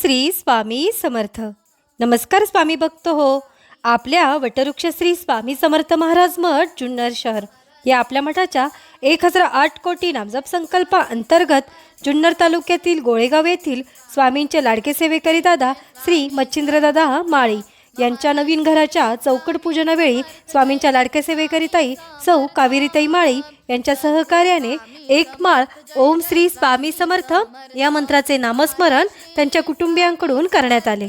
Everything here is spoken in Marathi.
श्री स्वामी समर्थ. नमस्कार स्वामी भक्त हो. आपल्या वटवृक्ष श्री स्वामी समर्थ महाराज मठ जुन्नर शहर. या आपल्या मठाच्या एक हजार आठ कोटी नामजप संकल्पा अंतर्गत जुन्नर तालुक्यातील गोळेगाव येथील स्वामींचे लाडके सेवेकरी दादा श्री मच्छिंद्रदादा माळी. यांच्या नवीन घराच्या चौकट पूजनावेळी स्वामींच्या लाडक्या सेवेकरिताई सौ कावेरीताई माळी यांच्या सहकार्याने एक माळ ओम श्री स्वामी समर्थ या मंत्राचे नामस्मरण त्यांच्या कुटुंबियांकडून करण्यात आले.